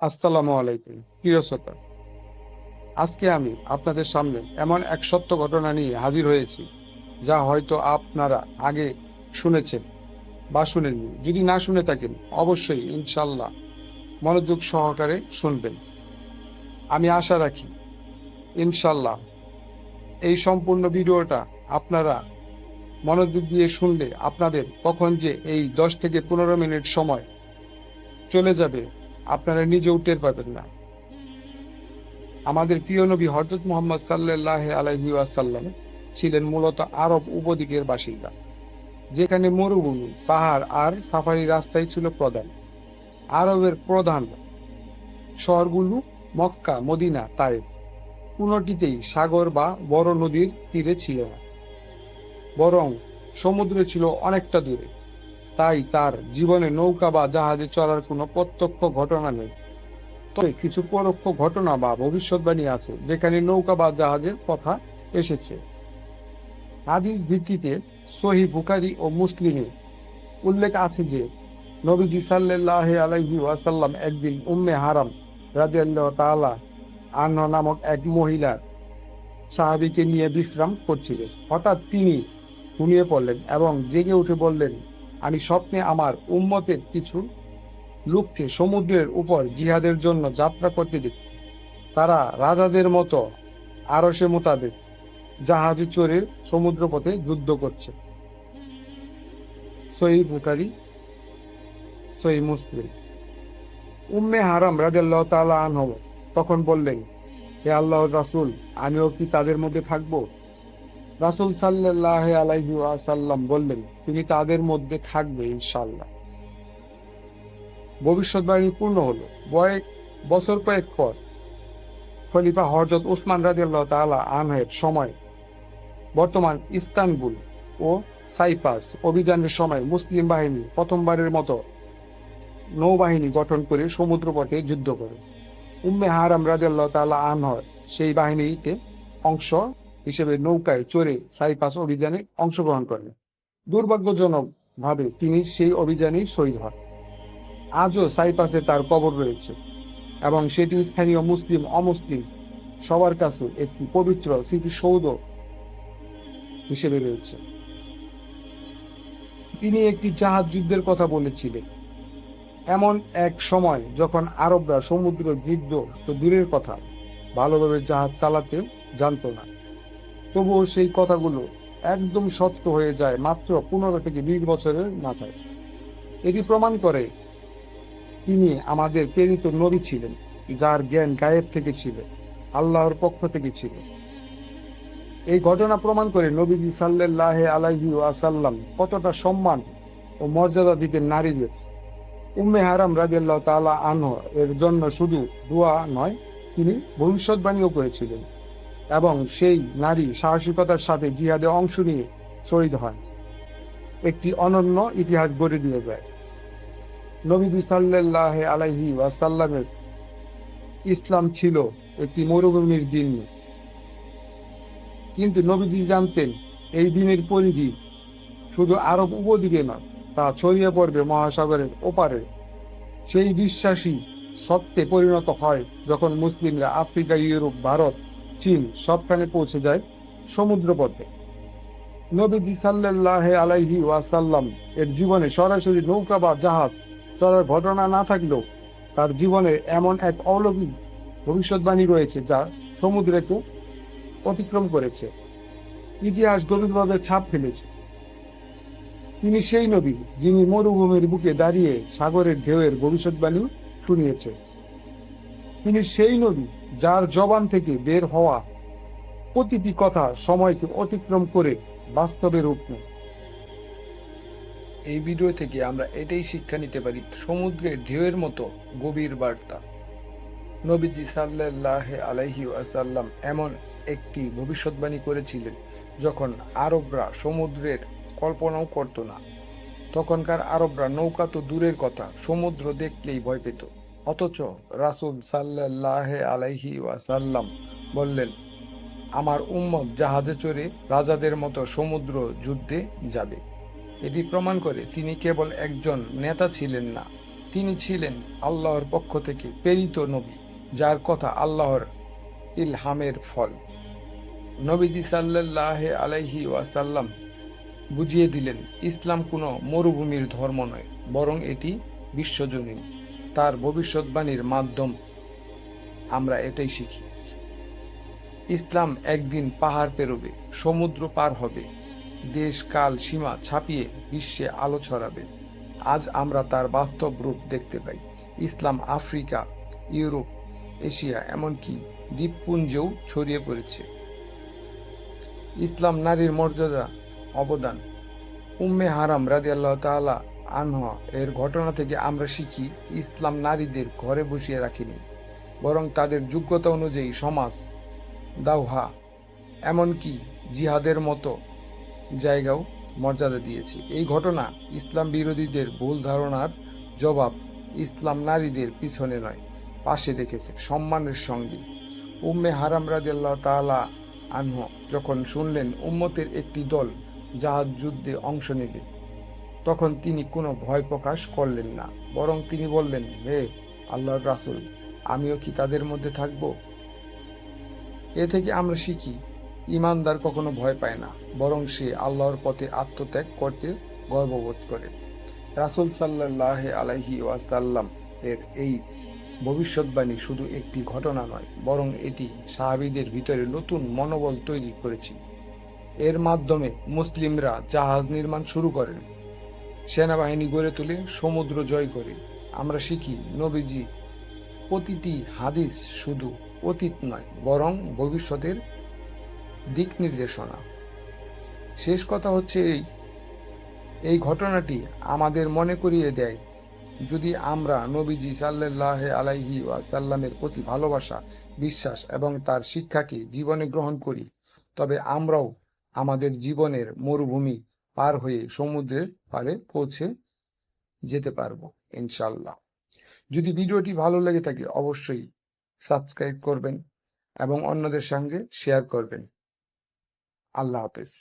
আসসালামু আলাইকুম। প্রিয় শ্রোতা, আজকে আমি আপনাদের সামনে এমন এক সত্য ঘটনা নিয়ে হাজির হয়েছি, যা হয়তো আপনারা আগে শুনেছেন বা শুনেননি। যদি না শুনে থাকেন, অবশ্যই ইনশাল্লাহ মনোযোগ সহকারে শুনবেন। আমি আশা রাখি ইনশাল্লাহ এই সম্পূর্ণ ভিডিওটা আপনারা মনোযোগ দিয়ে শুনলে আপনাদের কখন যে এই দশ থেকে পনেরো মিনিট সময় চলে যাবে আপনারা নিজেও টের পাবেন না। আমাদের প্রিয় নবী হজরত মোহাম্মদ সাল্লাহ আলহি আসাল্লাম ছিলেন মূলত আরব উপদ্বীপের বাসিন্দা, যেখানে মরুভূমি, পাহাড় আর সাফারি রাস্তাই ছিল প্রধান। আরবের প্রধান শহরগুলো মক্কা, মদিনা, তাইফ। কোনটিতেই সাগর বা বড় নদীর তীরে ছিল না, বরং সমুদ্র ছিল অনেকটা দূরে। তাই তার জীবনে নৌকা বা জাহাজে চড়ার কোনো প্রত্যক্ষ ঘটনা নেই। তবে কিছু পরোক্ষ ঘটনা বা ভবিষ্যৎবাণী আছে, যেখানে নৌকা বা জাহাজের কথা এসেছে। হাদিস ভিত্তিতে সহি বুখারি ও মুসলিমে উল্লেখ আছে যে, নবীজি সাল্লাহ আলাইহি ওয়াসাল্লাম একদিন উম্মে হারাম রাদিয়াল্লাহু তাআলা আনহা নামক এক মহিলা সাহাবিকে নিয়ে বিশ্রাম করছিলেন। হঠাৎ তিনি ঘুমিয়ে পড়লেন এবং জেগে উঠে বললেন আমি স্বপ্নে আমার উম্মতের কিছু লোককে সমুদ্রের উপর জিহাদের জন্য যাত্রা করতে দেখছি। তারা রাজাদের মতো আরসে মোতাবেক জাহাজে চড়ে সমুদ্রপথে যুদ্ধ করছে। সহি বুকারি সহি মুসলিম। উম্মে হারাম রাজাল্লাহ তালা আনহ তখন বললেন, হে আল্লাহ রাসুল, আমিও কি তাদের মধ্যে থাকব? রাসুল সাল্লাহ আলাইহি আসাল্লাম বললেন, তুমি তাদের মধ্যে থাকবে ইনশাল্লাহ ভবিষ্যৎবাণী পূর্ণ হলো। বয়েক বছর কয়েক পর খলিফা হরজত উসমান রাজিয়াল্লাহ তাআলা আনহের সময় বর্তমান ইস্তানবুল ও সাইপাস অভিযানের সময় মুসলিম বাহিনী প্রথমবারের মতো নৌবাহিনী গঠন করে সমুদ্রপথে যুদ্ধ করে। উম্মে হারাম রাজিয়াল্লাহ তাআলা আনহর সেই বাহিনীতে অংশ হিসেবে নৌকায় চড়ে সাইপাস অভিযানে অংশগ্রহণ করেন। দুর্ভাগ্যজনক ভাবে তিনি সেই অভিযানেই শহীদ হন। আজও সাইপাসে তার কবর রয়েছে এবং সেটি স্থানীয় মুসলিম অমুসলিম সবার কাছে একটি পবিত্র স্মৃতিসৌধ হিসেবে রয়েছে। তিনি একটি জাহাজ যুদ্ধের কথা বলেছিলেন। এমন এক সময় যখন আরবরা সমুদ্র যুদ্ধ তো দূরের কথা, ভালোভাবে জাহাজ চালাতে জানতো না। তবুও সেই কথাগুলো একদম সত্য হয়ে যায় মাত্র পনেরো থেকে বিশ বছরের মাথায়। এটি প্রমাণ করে তিনি আমাদের প্রেরিত নবী ছিলেন, যার জ্ঞান গায়েব থেকে ছিল, আল্লাহর পক্ষ থেকে ছিল। এই ঘটনা প্রমাণ করে নবীজি সাল্লাহ আলাইহি আসাল্লাম কতটা সম্মান ও মর্যাদা দিতেন নারীদের। উম্মে হারাম রাজিয়াল্লাহ তাআলা আনহ এর জন্য শুধু দোয়া নয়, তিনি ভবিষ্যৎবাণীও করেছিলেন। এবং সেই নারী সাহসিকতার সাথে জিহাদে অংশ নিয়ে শহীদ হন একটি অনন্য ইতিহাস গড়ে দিয়ে যায়। নবীজি সাল্লাহ আলাইহি ওয়াসাল্লামের ইসলাম ছিল একটি মরুভূমির দিন। কিন্তু নবীজি জানতেন এই দিনের পরিধি শুধু আরব উপদিকে নয়, তা ছড়িয়ে পড়বে মহাসাগরের ওপারে। সেই বিশ্বাসী সত্যে পরিণত হয় যখন মুসলিমরা আফ্রিকা, ইউরোপ, ভারত চীন সবখানে পৌঁছে যায় সমুদ্রপথে। নবীজি সাল্লাহ আলাইহি ওয়াসাল্লাম এর জীবনে সরাসরি নৌকা বা জাহাজ চলার ঘটনা না থাকলেও তার জীবনে এমন এক অলৌকিক ভবিষ্যৎবাণী রয়েছে যা সমুদ্রকে অতিক্রম করেছে। ইতিহাস গভীরভাবে ছাপ ফেলেছে। তিনি সেই নবী যিনি মরুভূমির বুকে দাঁড়িয়ে সাগরের ঢেউয়ের ভবিষ্যৎবাণী শুনিয়েছে তিনি সেই নবী যার জবান থেকে বের হওয়া প্রতিটি কথা সময়কে অতিক্রম করে বাস্তবে রূপ এই ভিডিও থেকে আমরা এটাই শিক্ষা নিতে পারি, সমুদ্রের ঢেউয়ের মতো গভীর বার্তা। নবীজি সাল্লাহ আলাইহি আসাল্লাম এমন একটি ভবিষ্যৎবাণী করেছিলেন যখন আরবরা সমুদ্রের কল্পনাও করত না। তখনকার আরবরা নৌকা তো দূরের কথা, সমুদ্র দেখলেই ভয় পেত। অথচ রাসুল সাল্লাহ আলাইহি ওয়াসাল্লাম বললেন, আমার উম্মত জাহাজে চড়ে রাজাদের মতো সমুদ্র যুদ্ধে যাবে। এটি প্রমাণ করে তিনি কেবল একজন নেতা ছিলেন না, তিনি ছিলেন আল্লাহর পক্ষ থেকে প্রেরিত নবী, যার কথা আল্লাহর ইলহামের ফল। নবীজি সাল্লাহ আলাইহি ওয়াসাল্লাম বুঝিয়ে দিলেন, ইসলাম কোনো মরুভূমির ধর্ম নয়, বরং এটি বিশ্বজনীন। তার ভবিষ্যৎবাণীর মাধ্যম। আমরা এটাই শিখি। ইসলাম একদিন পাহাড় পেরোবে, সমুদ্র পার হবে। দেশ কাল সীমা ছাপিয়ে বিশ্বে আলো ছড়াবে। আজ আমরা তার বাস্তব রূপ দেখতে পাই। ইসলাম আফ্রিকা, ইউরোপ, এশিয়া, এমনকি দ্বীপপুঞ্জেও ছড়িয়ে পড়েছে। ইসলাম নারীর মর্যাদা, অবদান। উম্মে হারাম রাজি আল্লাহ তালা আনহা, এর ঘটনা থেকে আমরা শিখি, ইসলাম নারীদের ঘরে বসিয়ে রাখেনি, বরং তাদের যোগ্যতা অনুযায়ী সমাজ দাওহা এমনকি জিহাদের মতো জায়গাও মর্যাদা দিয়েছে। এই ঘটনা ইসলাম বিরোধীদের ভুল ধারণার জবাব ইসলাম নারীদের পিছনে নয়, পাশে রেখেছে সম্মানের সঙ্গে। উম্মে হারাম রাজিয়াল্লাহ তাআলা আনহ যখন শুনলেন, উম্মতের একটি দল জাহাজ যুদ্ধে অংশ নেবে তখন তিনি কোনো ভয় প্রকাশ করলেন না, বরং তিনি বললেন, হে আল্লাহর রাসূল, আমিও কি তাদের মধ্যে থাকব? এ থেকে আমরা শিখি, ইমানদার কখনো ভয় পায় না, বরং সে আল্লাহর পথে আত্মত্যাগ করতে গর্ববোধ করে। রাসূল সাল্লাহ আলাইহি ওয়াসাল্লাম এর এই ভবিষ্যৎবাণী শুধু একটি ঘটনা নয়, বরং এটি সাহাবিদের ভিতরে নতুন মনোবল তৈরি করেছিল এর মাধ্যমে মুসলিমরা জাহাজ নির্মাণ শুরু করেন। সেনাবাহিনী গড়ে তুলে সমুদ্র জয় করে। আমরা শিখি, নবীজি, প্রতিটি হাদিস শুধু অতীত নয়, বরং ভবিষ্যতের দিক নির্দেশনা। শেষ কথা হচ্ছে এই এই ঘটনাটি আমাদের মনে করিয়ে দেয়, যদি আমরা নবীজি সাল্লাহ আলাইহি ওয়াসাল্লামের প্রতি ভালোবাসা, বিশ্বাস এবং তার শিক্ষাকে জীবনে গ্রহণ করি, তবে আমরাও আমাদের জীবনের মরুভূমি পার হয়ে সমুদ্রের পারে, পৌঁছে যেতে পারব ইনশাল্লাহ যদি ভিডিওটি ভালো লেগে থাকে, অবশ্যই সাবস্ক্রাইব করবেন এবং অন্যদের সঙ্গে শেয়ার করবেন। আল্লাহ হাফেজ।